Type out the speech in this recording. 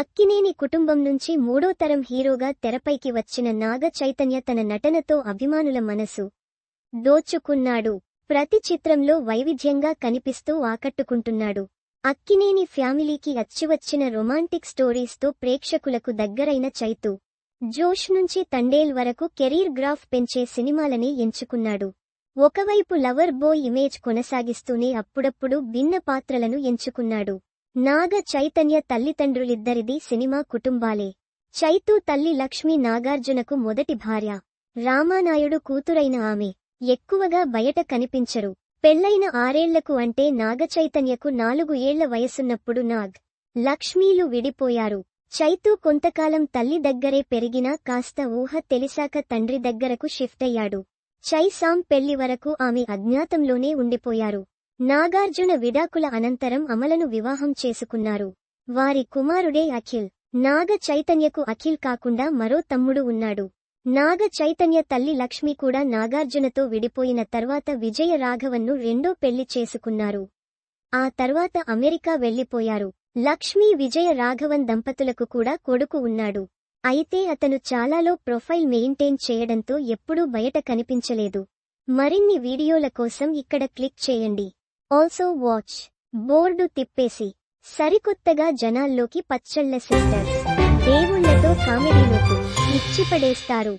అక్కినేని కుటుంబం నుంచి మూడో తరం హీరోగా తెరపైకి వచ్చిన నాగ చైతన్య తన నటనతో అభిమానుల మనసు దోచుకున్నాడు. ప్రతి చిత్రంలో వైవిధ్యంగా కనిపిస్తూ ఆకట్టుకుంటున్నాడు. అక్కినేని ఫ్యామిలీకి అచ్చివచ్చిన రొమాంటిక్ స్టోరీస్తో ప్రేక్షకులకు దగ్గరైన చైతు. జోష్ నుంచి తండేల్ వరకు కెరీర్ గ్రాఫ్ పెంచే సినిమాలని ఎంచుకున్నాడు. ఒకవైపు లవర్ బోయ్ ఇమేజ్ కొనసాగిస్తూనే అప్పుడప్పుడు భిన్న పాత్రలను ఎంచుకున్నాడు. నాగ చైతన్య తల్లిదండ్రులిద్దరిది సినిమా కుటుంబాలే. చైతు తల్లి లక్ష్మీ నాగార్జునకు మొదటి భార్య. రామానాయుడు కూతురైన ఆమె. ఎక్కువగా బయట కనిపించరు. పెళ్ళైన ఆరేళ్ళకు అంటే నాగచైతన్యకు నాలుగు ఏళ్ళ వయసున్నప్పుడు నాగ్. లక్ష్మీలు విడిపోయారు. చైతూ కొంతకాలం తల్లి దగ్గరే పెరిగినా కాస్త ఊహ తెలిసాక తండ్రి దగ్గరకు షిఫ్ట్ అయ్యాడు చైసాం పెళ్ళి వరకు ఆమె అజ్ఞాతంలోనే ఉండిపోయారు. నాగార్జున విడాకుల అనంతరం అమలను వివాహం చేసుకున్నారు. వారి కుమారుడే అఖిల్. నాగ చైతన్యకు అఖిల్ కాకుండా మరో తమ్ముడు ఉన్నాడు. నాగ చైతన్య తల్లి లక్ష్మి కూడా నాగార్జునతో విడిపోయిన తర్వాత విజయ రాఘవన్ను రెండో పెళ్ళి చేసుకున్నారు. ఆ తర్వాత అమెరికా వెళ్ళిపోయారు లక్ష్మీ విజయ రాఘవన్ దంపతులకు కూడా కొడుకు ఉన్నాడు. అయితే అతను చాలాలో ప్రొఫైల్ మెయింటైన్ చేయడంతో ఎప్పుడూ బయట కనిపించలేదు. మరిన్ని వీడియోల కోసం ఇక్కడ క్లిక్ చేయండి. ఆల్సో వాచ్ బోర్డు తిప్పేసి. సరికొత్తగా జనాల్లోకి పచ్చళ్ళ సెంటర్ దేవుళ్ళతో కామెడీలోకి ఇచ్చిపడేస్తారు.